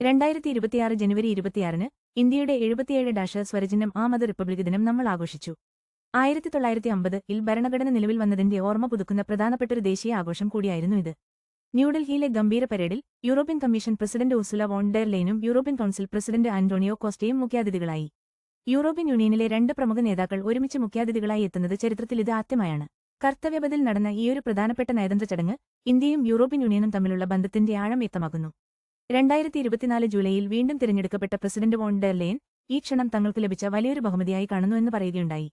രണ്ടായിരത്തി ഇരുപത്തിയാറ് ജനുവരി ഇരുപത്തിയാറിന് ഇന്ത്യയുടെ എഴുപത്തിയേഴ് ഡാഷ് സ്വരചിഹ്നം ആമത് റിപ്പബ്ലിക് ദിനം നമ്മൾ ആഘോഷിച്ചു. ആയിരത്തി തൊള്ളായിരത്തി അമ്പത് ഇൽ ഭരണഘടന നിലവിൽ വന്നതിന്റെ ഓർമ്മ പുതുക്കുന്ന പ്രധാനപ്പെട്ടൊരു ദേശീയ ആഘോഷം കൂടിയായിരുന്നു ഇത്. ന്യൂഡൽഹിയിലെ ഗംഭീര പരേഡിൽ European Commission president Ursula von der European Council president Antonio കോസ്റ്റയും മുഖ്യാതിഥികളായി. യൂറോപ്യൻ യൂണിയനിലെ രണ്ട് പ്രമുഖ നേതാക്കൾ ഒരുമിച്ച് മുഖ്യാതിഥികളായി എത്തുന്നത് ചരിത്രത്തിൽ ഇത് ആദ്യമായാണ്. കർത്തവ്യപഥിൽ നടന്ന ഈയൊരു പ്രധാനപ്പെട്ട നയതന്ത്ര ചടങ്ങ് ഇന്ത്യയും യൂറോപ്യൻ യൂണിയനും തമ്മിലുള്ള ബന്ധത്തിന്റെ ആഴം വ്യക്തമാക്കുന്നു. രണ്ടായിരത്തി ഇരുപത്തിനാല് ജൂലൈയിൽ വീണ്ടും തിരഞ്ഞെടുക്കപ്പെട്ട പ്രസിഡന്റ് വോൺ ഈ ക്ഷണം തങ്ങൾക്ക് ലഭിച്ച വലിയൊരു ബഹുമതിയായി കാണുന്നു എന്ന് പറയുകയുണ്ടായി.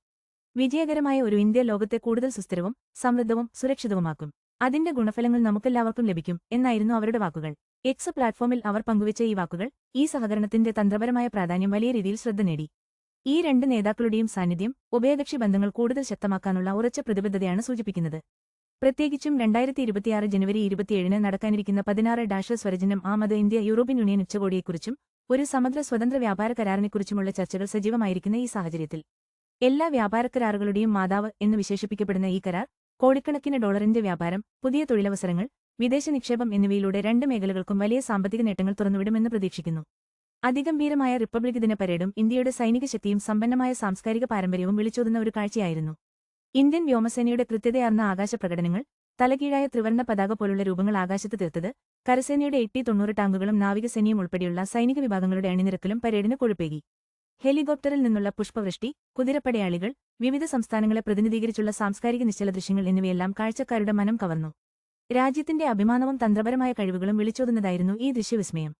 വിജയകരമായ ഒരു ഇന്ത്യ ലോകത്തെ കൂടുതൽ സുസ്ഥിരവും സമൃദ്ധവും സുരക്ഷിതവുമാക്കും. അതിന്റെ ഗുണഫലങ്ങൾ നമുക്കെല്ലാവർക്കും ലഭിക്കും എന്നായിരുന്നു അവരുടെ വാക്കുകൾ. എക്സ് പ്ലാറ്റ്ഫോമിൽ അവർ പങ്കുവച്ച ഈ വാക്കുകൾ ഈ സഹകരണത്തിന്റെ തന്ത്രപരമായ പ്രാധാന്യം വലിയ രീതിയിൽ ശ്രദ്ധ നേടി. ഈ രണ്ട് നേതാക്കളുടെയും സാന്നിധ്യം ഉഭയകക്ഷി ബന്ധങ്ങൾ കൂടുതൽ ശക്തമാക്കാനുള്ള ഉറച്ച പ്രതിബദ്ധതയാണ് സൂചിപ്പിക്കുന്നത്. പ്രത്യേകിച്ചും രണ്ടായിരത്തി ഇരുപത്തിയാറ് ജനുവരി ഇരുപത്തിയേഴിന് നടക്കാനിരിക്കുന്ന പതിനാറ് ഡാഷ് സ്വരജനം ആമത് ഇന്ത്യ യൂറോപ്യൻ യൂണിയൻ ഉച്ചകോടിയെക്കുറിച്ചും ഒരു സമഗ്ര സ്വതന്ത്ര വ്യാപാര കരാറിനെക്കുറിച്ചുമുള്ള ചർച്ചകൾ സജീവമായിരിക്കുന്ന ഈ സാഹചര്യത്തിൽ. എല്ലാ വ്യാപാര കരാറുകളുടെയും മാതാവ് എന്ന് വിശേഷിപ്പിക്കപ്പെടുന്ന ഈ കരാർ കോടിക്കണക്കിന് ഡോളറിന്റെ വ്യാപാരം പുതിയ തൊഴിലവസരങ്ങൾ വിദേശ നിക്ഷേപം എന്നിവയിലൂടെ രണ്ട് മേഖലകൾക്കും വലിയ സാമ്പത്തിക നേട്ടങ്ങൾ തുറന്നുവിടുമെന്ന് പ്രതീക്ഷിക്കുന്നു. അതിഗംഭീരമായ റിപ്പബ്ലിക് ദിന പരേഡും ഇന്ത്യയുടെ സൈനിക ശക്തിയും സമ്പന്നമായ സാംസ്കാരിക പാരമ്പര്യവും വിളിച്ചോതുന്ന ഒരു കാഴ്ചയായിരുന്നു. ഇന്ത്യൻ വ്യോമസേനയുടെ കൃത്യതയാർന്ന ആകാശ പ്രകടനങ്ങൾ തലകീഴായ ത്രിവർണ പതാക പോലുള്ള രൂപങ്ങൾ ആകാശത്ത് തീർത്തത് കരസേനയുടെ എട്ടി തൊണ്ണൂറ് ടാങ്കുകളും നാവികസേനയും ഉൾപ്പെടെയുള്ള സൈനിക വിഭാഗങ്ങളുടെ അണിനിരക്കലും പരേഡിന് കൊഴുപ്പേകി. ഹെലികോപ്റ്ററിൽ നിന്നുള്ള പുഷ്പവൃഷ്ടി കുതിരപ്പടയാളികൾ വിവിധ സംസ്ഥാനങ്ങളെ പ്രതിനിധീകരിച്ചുള്ള സാംസ്കാരിക നിശ്ചല ദൃശ്യങ്ങൾ എന്നിവയെല്ലാം കാഴ്ചക്കാരുടെ മനം കവർന്നു. രാജ്യത്തിന്റെ അഭിമാനവും തന്ത്രപരമായ കഴിവുകളും വിളിച്ചോതുന്നതായിരുന്നു ഈ ദൃശ്യവിസ്മയം.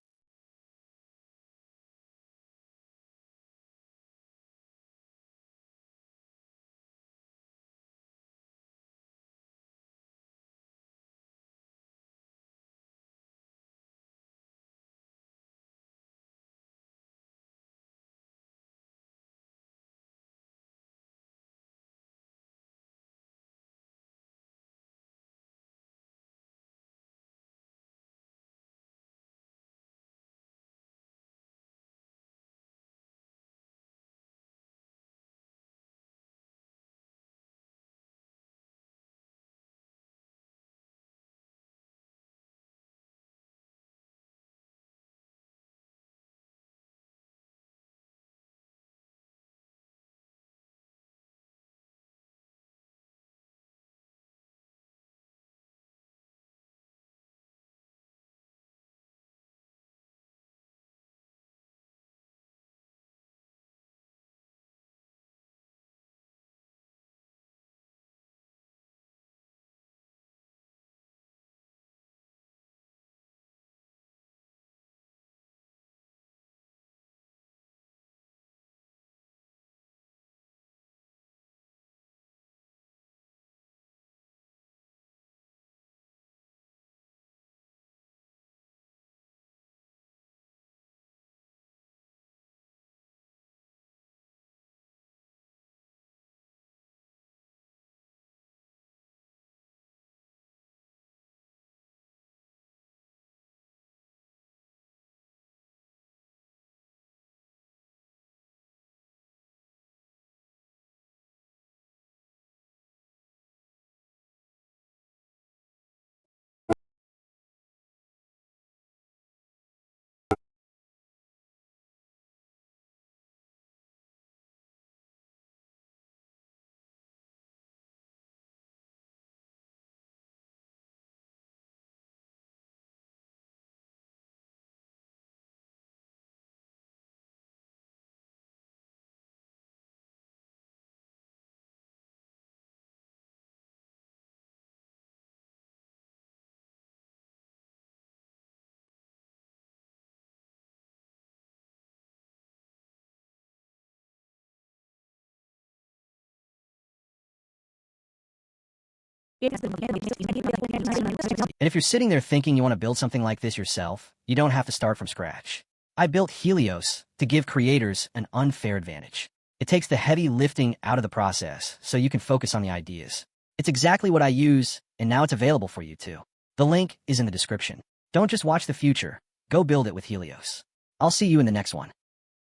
And if you're sitting there thinking you want to build something like this yourself, you don't have to start from scratch. I built Helios to give creators an unfair advantage. It takes the heavy lifting out of the process so you can focus on the ideas. It's exactly what I use, and now it's available for you too. The link is in the description. Don't just watch the future, go build it with Helios. I'll see you in the next one.